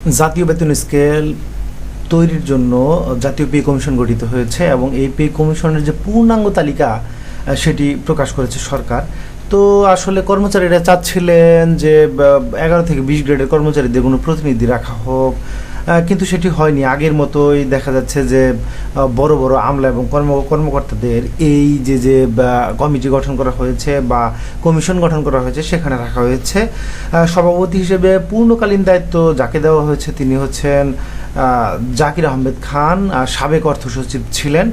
জাতীয় বেতন স্কেল তৈরির জন্য জাতীয় পে কমিশন গঠিত হয়েছে এবং এই পে কমিশনের যে পূর্ণাঙ্গ তালিকা সেটি প্রকাশ করেছে সরকার। তো আসলে কর্মচারীরা চাচ্ছিলেন যে এগারো থেকে বিশ গ্রেডের কর্মচারীদের কোনো প্রতিনিধি রাখা হোক কিন্তু সেটি হয়নি। আগের মতোই দেখা যাচ্ছে যে বড় বড় আমলা এবং কর্ম, কর্মকর্তাদের এই যে যে কমিটি গঠন করা হয়েছে বা কমিশন গঠন করা হয়েছে, সেখানে রাখা হয়েছে। সভাপতি হিসেবে পূর্ণকালীন দায়িত্ব যাকে দেওয়া হয়েছে তিনি হচ্ছেন জাকির আহমেদ খান সাবেক অর্থ সচিব ছিলেন।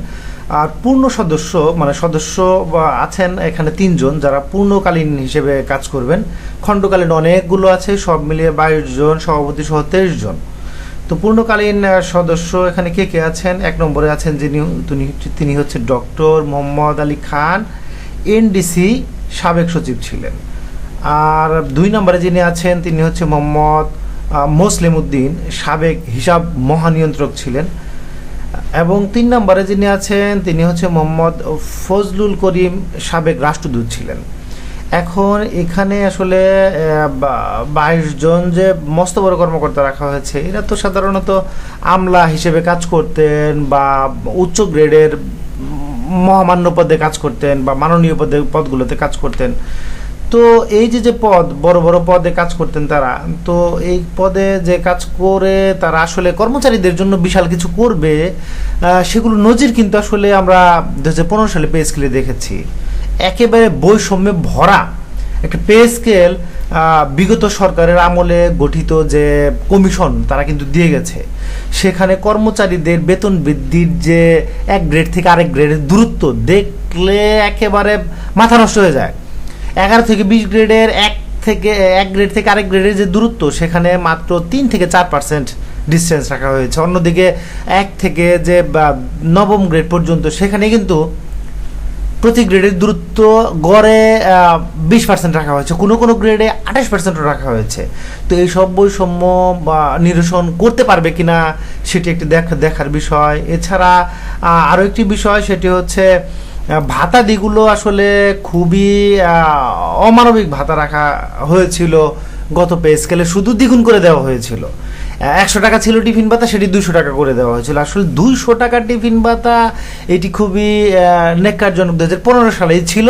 আর পূর্ণ সদস্য মানে সদস্য আছেন এখানে তিনজন যারা পূর্ণকালীন হিসেবে কাজ করবেন। খণ্ডকালীন অনেকগুলো আছে, সব মিলিয়ে বাইশ জন, সভাপতি সহ তেইশ জন। তো পূর্ণকালীন সদস্য এখানে কে কে আছেন? এক নম্বরে আছেন যিনি, তিনি হচ্ছে ডক্টর মোহাম্মদ আলী খান, এনডিসি সাবেক সচিব ছিলেন। আর দুই নম্বরে যিনি আছেন, তিনি হচ্ছে মোহাম্মদ মোসলেম উদ্দিন, সাবেক হিসাব মহানিয়ন্ত্রক ছিলেন। এবং তিন নম্বরে যিনি আছেন, তিনি হচ্ছে মোহাম্মদ ফজলুল করিম, সাবেক রাষ্ট্রদূত ছিলেন। এখন এখানে আসলে বাইশ জন যে মস্ত বড় কর্মকর্তা রাখা হয়েছে, এরা তো সাধারণত আমলা হিসেবে কাজ করতেন বা উচ্চ গ্রেডের মহামান্য পদে কাজ করতেন বা মাননীয় পদে, পদগুলোতে কাজ করতেন। তো এই যে যে পদ, বড় বড় পদে কাজ করতেন তারা, তো এই পদে যে কাজ করে তারা আসলে কর্মচারীদের জন্য বিশাল কিছু করবে সেগুলো নজির কিন্তু আসলে আমরা দু সালে পে দেখেছি। একেবারে বৈষম্যে ভরা একটা পে স্কেল বিগত সরকারের আমলে গঠিত যে কমিশন তারা কিন্তু দিয়ে গেছে। সেখানে কর্মচারীদের বেতন বৃদ্ধির যে এক গ্রেড থেকে আরেক গ্রেডের দূরত্ব দেখলে একেবারে মাথা নষ্ট হয়ে যায়। এগারো থেকে বিশ গ্রেডের এক থেকে, এক গ্রেড থেকে আরেক গ্রেডের যে দূরত্ব, সেখানে মাত্র তিন থেকে চার পার্সেন্ট ডিস্টেন্স রাখা হয়েছে। অন্যদিকে এক থেকে যে নবম গ্রেড পর্যন্ত, সেখানে কিন্তু প্রতি গ্রেডের দূরত্ব গড়ে বিশ পার্সেন্ট রাখা হয়েছে। কোনো কোনো গ্রেডে আঠাশ পার্সেন্টও রাখা হয়েছে। তো এই সব বৈষম্য বা নিরসন করতে পারবে কিনা, সেটি একটি দেখ, দেখার বিষয়। এছাড়া আরও একটি বিষয়, সেটি হচ্ছে ভাতাদিগুলো আসলে খুবই অমানবিক ভাতা রাখা হয়েছিল গত পে স্কেলে। শুধু দ্বিগুণ করে দেওয়া হয়েছিল। একশো টাকা ছিল টিফিন ভাতা সেটি দুশো টাকা করে দেওয়া হয়েছিল। আসলে দুইশো টাকার টিফিন ভাতা এটি খুবই নেককারজনক। দু হাজার পনেরো সালেই ছিল।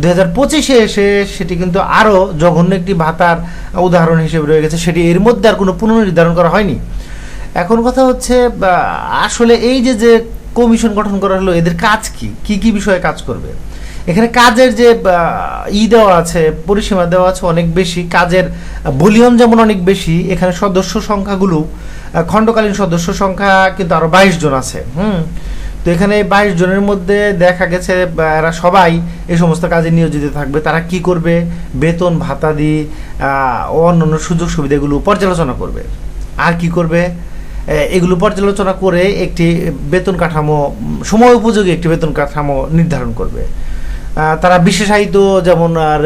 দু হাজার পঁচিশে এসে সেটি কিন্তু আরও জঘন্য একটি ভাতার উদাহরণ হিসেবে রয়ে গেছে। সেটি এর মধ্যে আর কোনো পুনর্নির্ধারণ করা হয়নি। এখন কথা হচ্ছে আসলে এই যে যে কমিশন গঠন করা হলো, এদের কাজ কি? কি কি বিষয়ে কাজ করবে? এখানে কাজের যে ই দেওয়া আছে পরিসীমা দেওয়া আছে অনেক বেশি কাজের ভলিউম যেমন অনেক বেশি এখানে সদস্য সংখ্যাগুলো খণ্ডকালীন সদস্য সংখ্যা কিন্তু আরও বাইশ জন আছে হুম? তো এখানে বাইশ জনের মধ্যে দেখা গেছে এরা সবাই এই সমস্ত কাজে নিয়োজিত থাকবে। তারা কি করবে? বেতন ভাতাদি আহ, ও অন্যান্য সুযোগ সুবিধাগুলো পর্যালোচনা করবে। আর কি করবে? এগুলো পর্যালোচনা করে একটি বেতন কাঠামো সময় উপযোগী একটি বেতন কাঠামো নির্ধারণ করবে। তারা বিশেষায়িত যেমন, আর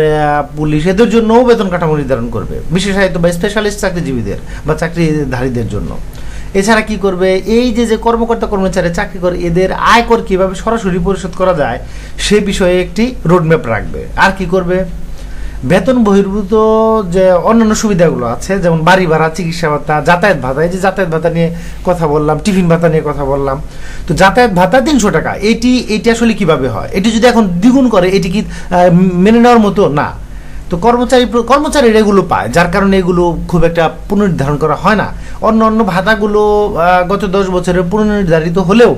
পুলিশ, এদের জন্যও বেতন কাঠামো নির্ধারণ করবে। বিশেষায়িত বা স্পেশালিস্ট চাকরিজীবীদের বা চাকরিধারীদের জন্য। এছাড়া কি করবে? এই যে যে কর্মকর্তা কর্মচারী চাকরি করে, এদের আয়কর কীভাবে সরাসরি পরিশোধ করা যায়, সে বিষয়ে একটি রোডম্যাপ রাখবে। আর কি করবে? বেতন বহির্ভূত যে অন্যান্য সুবিধাগুলো আছে, যেমন বাড়ি ভাড়া, চিকিৎসা ভাতা, যাতায়াত ভাতা, এই যে যাতায়াত ভাতা নিয়ে কথা বললাম, টিফিন ভাতা নিয়ে কথা বললাম। তো যাতায়াত ভাতা তিনশো টাকা, এটি এটি আসলে কীভাবে হয়? এটি যদি এখন দ্বিগুণ করে, এটি কি মেনে নেওয়ার মতো? না। তো কর্মচারী কর্মচারীরা এগুলো পায়, যার কারণে এগুলো খুব একটা পুনর্নির্ধারণ করা হয় না। অন্য অন্য ভাতাগুলো গত দশ বছরের পুনর্নির্ধারিত হলেও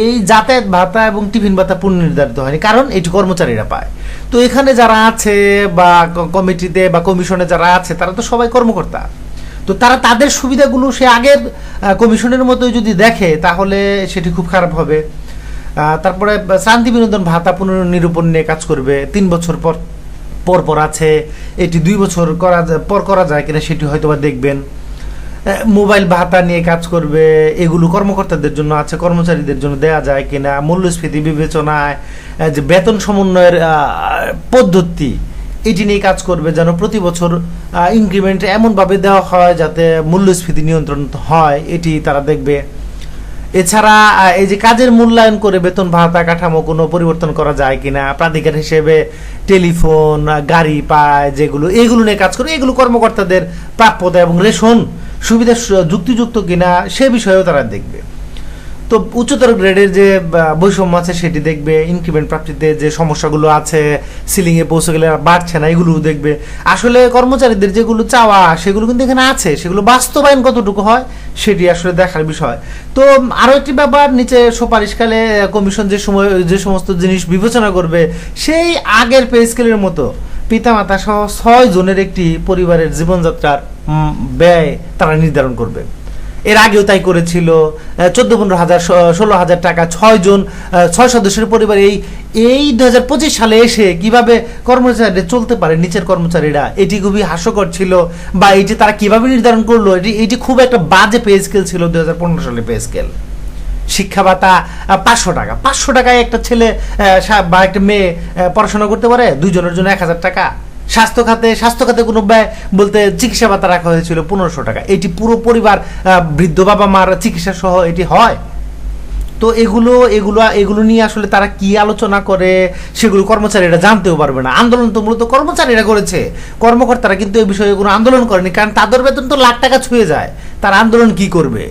এই যাতায়াত ভাতা এবং টিফিন ভাতা পুনর্নির্ধারিত হয়নি, কারণ এটি কর্মচারীরা পায়। তো এখানে যারা আছে বা কমিটিতে বা কমিশনে যারা আছে, তারা তো সবাই কর্মকর্তা। তো তারা তাদের সুবিধাগুলো সে আগের কমিশনের মতোই যদি দেখে, তাহলে সেটি খুব খারাপ হবে। তারপরে শান্তি বিনোদন ভাতা পুনর্নিরূপণ নিয়ে কাজ করবে, তিন বছর পর পর পর আছে, এটি দুই বছর করা পর করা যায় কিনা সেটি হয়তো বা দেখবেন। মোবাইল ভাতা নিয়ে কাজ করবে, এগুলো কর্মকর্তাদের জন্য আছে, কর্মচারীদের জন্য দেয়া যায় কিনা, মূল্যস্ফীতি বিবেচনায় যে বেতন সমন্বয়ের পদ্ধতি, এটি নিয়ে কাজ করবে যেন প্রতি বছর ইনক্রিমেন্ট এমনভাবে দেওয়া হয় যাতে মূল্যস্ফীতি নিয়ন্ত্রণ হয়, এটি তারা দেখবে। এছাড়া এই যে কাজের মূল্যায়ন করে বেতন ভাতা কাঠামো কোনো পরিবর্তন করা যায় কিনা, প্রাধিকার হিসেবে টেলিফোন, গাড়ি পায়, যেগুলো, এগুলো নিয়ে কাজ করে, এগুলো কর্মকর্তাদের প্রাপ্যতা এবং রেশন সুবিধা যুক্তিযুক্ত কিনা সে বিষয়েও তারা দেখবে। তো উচ্চতর গ্রেডের যে বৈষম্য আছে সেটি দেখবে, ইনক্রিমেন্ট প্রাপ্তিতে যে সমস্যাগুলো আছে, সিলিংয়ে পৌঁছে গেলে বাড়ছে না এগুলো দেখবে। আসলে কর্মচারীদের যেগুলো চাওয়া, সেগুলো কিন্তু এখানে আছে, সেগুলো বাস্তবায়ন কতটুকু হয়, সেটি আসলে দেখার বিষয়। তো আরও একটি ব্যাপার, নিচে সুপারিশকালে কমিশন যে সময়, যে সমস্ত জিনিস বিবেচনা করবে, সেই আগের পে স্কেলের মতো পিতামাতা সহ ছয় জনের একটি পরিবারের জীবনযাত্রার ব্যয় তারা নির্ধারণ করবে। এর আগেও তাই করেছিল। চোদ্দ, পনেরো হাজার ষোলো হাজার টাকা ছয় জন ছয় সদস্যের পরিবার এই এই দু হাজার পঁচিশ সালে এসে কীভাবে কর্মচারীরা চলতে পারে, নিচের কর্মচারীরা, এটি খুবই হাস্যকর ছিল বা এটি তারা কীভাবে নির্ধারণ করল, এটি এটি খুব একটা বাজে পে স্কেল ছিল দু হাজার পনেরো সালে পে স্কেল শিক্ষা ভাতা পাঁচশো টাকা। পাঁচশো টাকায় একটা ছেলে বা একটা মেয়ে পড়াশোনা করতে পারে দুজনের জন্য এক হাজার টাকা। স্বাস্থ্য খাতে স্বাস্থ্য খাতে কোনো ব্যয় বলতে চিকিৎসা ভাতা রাখা হয়েছিল পনেরোশো টাকা। এটি পুরো পরিবার বৃদ্ধ বাবা মার চিকিৎসা সহ এটি হয়। তো এগুলো এগুলো এগুলো নিয়ে আসলে তারা কি আলোচনা করে, সেগুলো কর্মচারীরা জানতেও পারবে না। আন্দোলন তো মূলত কর্মচারীরা করেছে। কর্মকর্তারা কিন্তু এই বিষয়ে কোনো আন্দোলন করেনি, কারণ তাদের বেতন তো লাখ টাকা ছুঁয়ে যায়। তারা আন্দোলন কি করবে?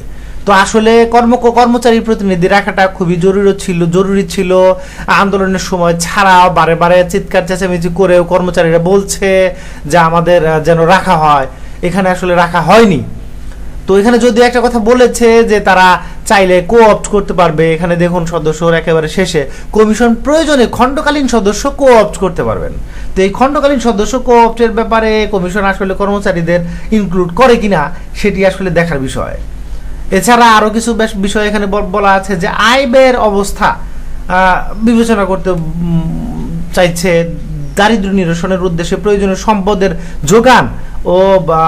তো আসলে কর্ম কর্মচারী প্রতিনিধি রাখাটা খুবই জরুরি ছিল জরুরি ছিল আন্দোলনের সময় ছাড়াও বারে বারে চিৎকার, চেঁচামেচি করেও কর্মচারীরা বলছে যে আমাদের যেন রাখা হয়। এখানে আসলে রাখা হয়নি। তো এখানে যদি একটা কথা বলেছে যে তারা চাইলে কো অপ্ট করতে পারবে, এখানে দেখুন সদস্য একেবারে শেষে, কমিশন প্রয়োজনে খণ্ডকালীন সদস্য কো অপ্ট করতে পারবেন। তো এই খণ্ডকালীন সদস্য কো অপ্টের ব্যাপারে কমিশন আসলে কর্মচারীদের ইনক্লুড করে কিনা, সেটি আসলে দেখার বিষয়। এছাড়া আরও কিছু বেশ বিষয় এখানে বল- আছে যে আয় ব্যয়ের অবস্থা বিবেচনা করতে চাইছে দারিদ্র নিরসনের উদ্দেশ্যে প্রয়োজনীয় সম্পদের যোগান ও, বা,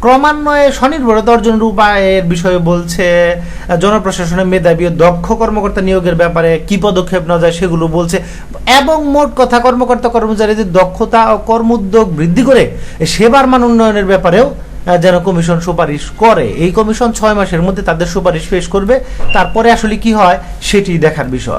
ক্রমান্বয়ে স্বনির্ভরতা অর্জনের উপায়ের বিষয়ে বলছে, জনপ্রশাসনের মেধাবী ও দক্ষ কর্মকর্তা নিয়োগের ব্যাপারে কি পদক্ষেপ নেওয়া যায় সেগুলো বলছে। এবং মোট কথা কর্মকর্তা কর্মচারীদের দক্ষতা ও কর্মোদ্যোগ বৃদ্ধি করে সেবার মান উন্নয়নের ব্যাপারেও যেন কমিশন সুপারিশ করে। এই কমিশন ছয় মাসের মধ্যে তাদের সুপারিশ পেশ করবে। তারপরে আসলে কি হয়, সেটি দেখার বিষয়।